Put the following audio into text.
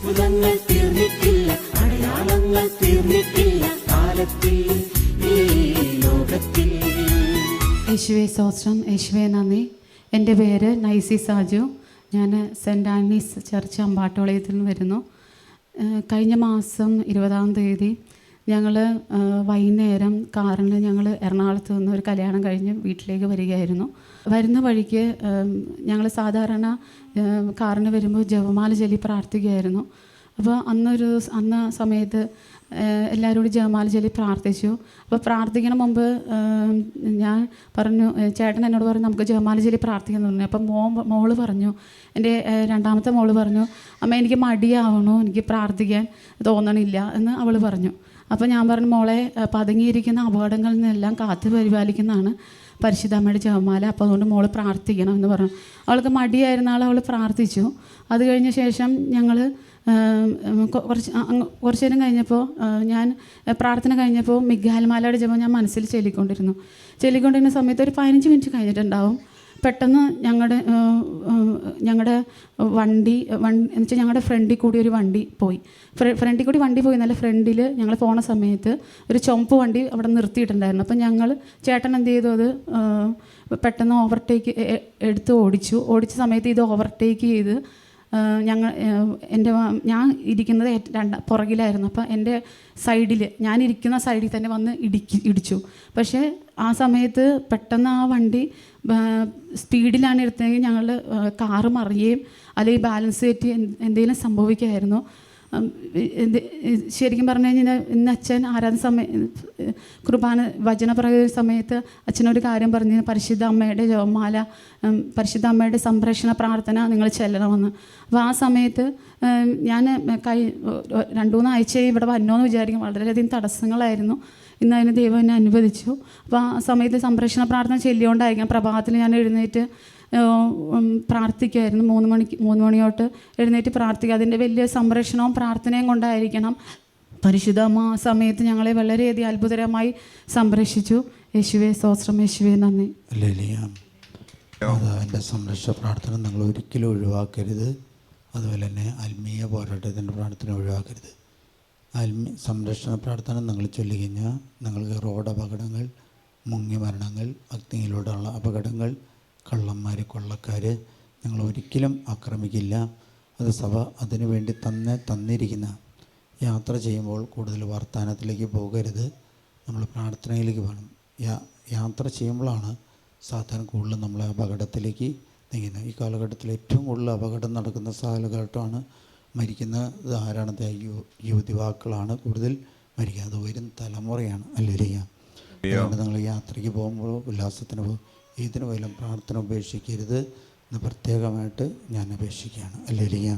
അത്ഭുതങ്ങൾ തീർന്നിട്ടില്ല അടയാളങ്ങൾ തീർന്നിട്ടില്ല കാലത്തിൽ ഈ ലോകത്തിൽ. യേശുവെ സ്തോത്രം. യേശുവെ നന്ദി. എന്റെ പേര് നൈസി സാജു. ഞാൻ സെന്റ് ആനീസ് ചർച്ച് അമ്പാട്ടോളയത്തിൽ നിന്ന് വരുന്നു. കഴിഞ്ഞ മാസം ഇരുപതാം തീയതി ഞങ്ങൾ വൈകുന്നേരം കാറിന് ഞങ്ങൾ എറണാകുളത്ത് നിന്ന് ഒരു കല്യാണം കഴിഞ്ഞ് വീട്ടിലേക്ക് വരികയായിരുന്നു. വരുന്ന വഴിക്ക് ഞങ്ങൾ സാധാരണ കാറിന് വരുമ്പോൾ ജപമാല ചൊല്ലി പ്രാർത്ഥിക്കുകയായിരുന്നു. അപ്പോൾ അന്നൊരു അന്ന സമയത്ത് എല്ലാവരോടും ജപമാല ചൊല്ലി പ്രാർത്ഥിച്ചു. അപ്പോൾ പ്രാർത്ഥിക്കണ മുമ്പ് ഞാൻ പറഞ്ഞു ചേട്ടൻ എന്നോട് പറഞ്ഞു നമുക്ക് ജപമാല ചൊല്ലി പ്രാർത്ഥിക്കാൻ പറഞ്ഞു. അപ്പം മോ മോൾ പറഞ്ഞു എന്റെ രണ്ടാമത്തെ മോൾ പറഞ്ഞു അമ്മ എനിക്ക് മടിയാവണു എനിക്ക് പ്രാർത്ഥിക്കാൻ തോന്നണില്ല എന്ന് അവൾ പറഞ്ഞു. അപ്പോൾ ഞാൻ പറഞ്ഞു മോളെ പതുങ്ങിയിരിക്കുന്ന അപകടങ്ങളിൽ നിന്നെല്ലാം കാത്തു പരിപാലിക്കുന്നതാണ് പരിശുദ്ധമ്മയുടെ ജപമാല. അപ്പോൾ അതുകൊണ്ട് മോൾ പ്രാർത്ഥിക്കണം എന്ന് പറഞ്ഞു. അവൾക്ക് മടിയായിരുന്ന ആൾ അവൾ പ്രാർത്ഥിച്ചു. അത് കഴിഞ്ഞ ശേഷം ഞങ്ങൾ കുറച്ച് കുറച്ച് നേരം കഴിഞ്ഞപ്പോൾ ഞാൻ പ്രാർത്ഥന കഴിഞ്ഞപ്പോൾ മിഗാൽമാലയുടെ ജപം ഞാൻ മനസ്സിൽ ചൊല്ലിക്കൊണ്ടിരുന്നു. ചൊല്ലിക്കൊണ്ടിരുന്ന സമയത്ത് ഒരു പതിനഞ്ച് മിനിറ്റ് കഴിഞ്ഞിട്ടുണ്ടാവും. പെട്ടെന്ന് ഞങ്ങളുടെ ഞങ്ങളുടെ വണ്ടി വണ്ടി എന്ന് വെച്ചാൽ ഞങ്ങളുടെ ഫ്രണ്ടിൽ കൂടി ഒരു വണ്ടി പോയി. ഫ്ര- ഫ്രണ്ടിൽ കൂടി വണ്ടി പോയി. നല്ല ഫ്രണ്ടിൽ ഞങ്ങൾ പോണ സമയത്ത് ഒരു ചുമപ്പ് വണ്ടി അവിടെ നിർത്തിയിട്ടുണ്ടായിരുന്നു. അപ്പം ഞങ്ങൾ ചേട്ടൻ എന്ത് ചെയ്തു? അത് പെട്ടെന്ന് ഓവർടേക്ക് എടുത്ത് ഓടിച്ചു. ഓടിച്ച സമയത്ത് ഇത് ഓവർടേക്ക് ചെയ്ത് ഞങ്ങൾ എന്റെ ഞാൻ ഇരിക്കുന്നത് രണ്ട പുറകിലായിരുന്നു. അപ്പോൾ എന്റെ സൈഡിൽ ഞാൻ ഇരിക്കുന്ന സൈഡിൽ തന്നെ വന്ന് ഇടിക്കി ഇടിച്ചു. പക്ഷേ ആ സമയത്ത് പെട്ടെന്ന് ആ വണ്ടി സ്പീഡിലാണ് എടുത്തതെങ്കിൽ ഞങ്ങൾ കാറ് മറിയുകയും അല്ലെങ്കിൽ ബാലൻസ് തെറ്റി എന്തെങ്കിലും സംഭവിക്കുമായിരുന്നു ശരിക്കും പറഞ്ഞു കഴിഞ്ഞാൽ ഇന്ന് അച്ഛൻ ആരാധന സമയ കുർബാന വചന പറയുന്ന സമയത്ത് അച്ഛനൊരു കാര്യം പറഞ്ഞു പരിശുദ്ധ അമ്മയുടെ ജോമാല പരിശുദ്ധ അമ്മയുടെ സംരക്ഷണ പ്രാർത്ഥന നിങ്ങൾ ചെല്ലണമെന്ന്. അപ്പോൾ ആ സമയത്ത് ഞാൻ കൈ രണ്ടു മൂന്ന് ആഴ്ച ഇവിടെ വന്നോന്ന് വിചാരിക്കും വളരെയധികം തടസ്സങ്ങളായിരുന്നു. ഇന്ന് അതിന് ദൈവം എന്നെ അനുവദിച്ചു. അപ്പോൾ ആ സമയത്ത് സംരക്ഷണ പ്രാർത്ഥന ചെല്ലിയോണ്ടായിരിക്കാം പ്രഭാതത്തിൽ ഞാൻ എഴുന്നേറ്റ് പ്രാർത്ഥിക്കുമായിരുന്നു മൂന്ന് മണിക്ക് മൂന്ന് മണിയോട്ട് എഴുന്നേറ്റ് പ്രാർത്ഥിക്കുക. അതിന്റെ വലിയ സംരക്ഷണവും പ്രാർത്ഥനയും കൊണ്ടായിരിക്കണം. പരിശുദ്ധ ആ സമയത്ത് ഞങ്ങളെ വളരെയധികം അത്ഭുതകരമായി സംരക്ഷിച്ചു. യേശുവെ സ്തോത്രം. യേശുവെ നന്ദി. അതിന്റെ സംരക്ഷണ പ്രാർത്ഥന നിങ്ങൾ ഒരിക്കലും ഒഴിവാക്കരുത്. അതുപോലെ തന്നെ ആത്മീയ പോരാട്ടത്തിന്റെ പ്രാർത്ഥന ഒഴിവാക്കരുത്. ആത്മീയ സംരക്ഷണ പ്രാർത്ഥന നിങ്ങൾ ചൊല്ലിക്കഴിഞ്ഞാൽ നിങ്ങൾക്ക് റോഡ് അപകടങ്ങൾ മുങ്ങി മരണങ്ങൾ അഗ്നിയിലൂടെയുള്ള അപകടങ്ങൾ കള്ളന്മാർ കൊള്ളക്കാർ നിങ്ങൾ ഒരിക്കലും ആക്രമിക്കില്ല. അത് സഭ അതിനു വേണ്ടി തന്നെ തന്നിരിക്കുന്ന യാത്ര ചെയ്യുമ്പോൾ കൂടുതൽ വർത്തമാനത്തിലേക്ക് പോകരുത്. നമ്മൾ പ്രാർത്ഥനയിലേക്ക് വേണം യാ- യാത്ര ചെയ്യുമ്പോഴാണ് സാധാരണ കൂടുതൽ നമ്മളെ അപകടത്തിലേക്ക് നീങ്ങുന്നത്. ഈ കാലഘട്ടത്തിൽ ഏറ്റവും കൂടുതൽ അപകടം നടക്കുന്ന കാലഘട്ടമാണ് മരിക്കുന്ന ആരാണ് ദേ യു യുവതിവാക്കളാണ് കൂടുതൽ മരിക്കുക അത് വരും തലമുറയാണ്. അല്ലേരിയ അതുകൊണ്ട് നിങ്ങൾ യാത്രയ്ക്ക് പോകുമ്പോൾ ഉല്ലാസത്തിന് പോകും ഏതിനു പോലും പ്രാർത്ഥന ഉപേക്ഷിക്കരുത് എന്ന് പ്രത്യേകമായിട്ട് ഞാൻ അപേക്ഷിക്കുകയാണ്. അല്ലേരിയ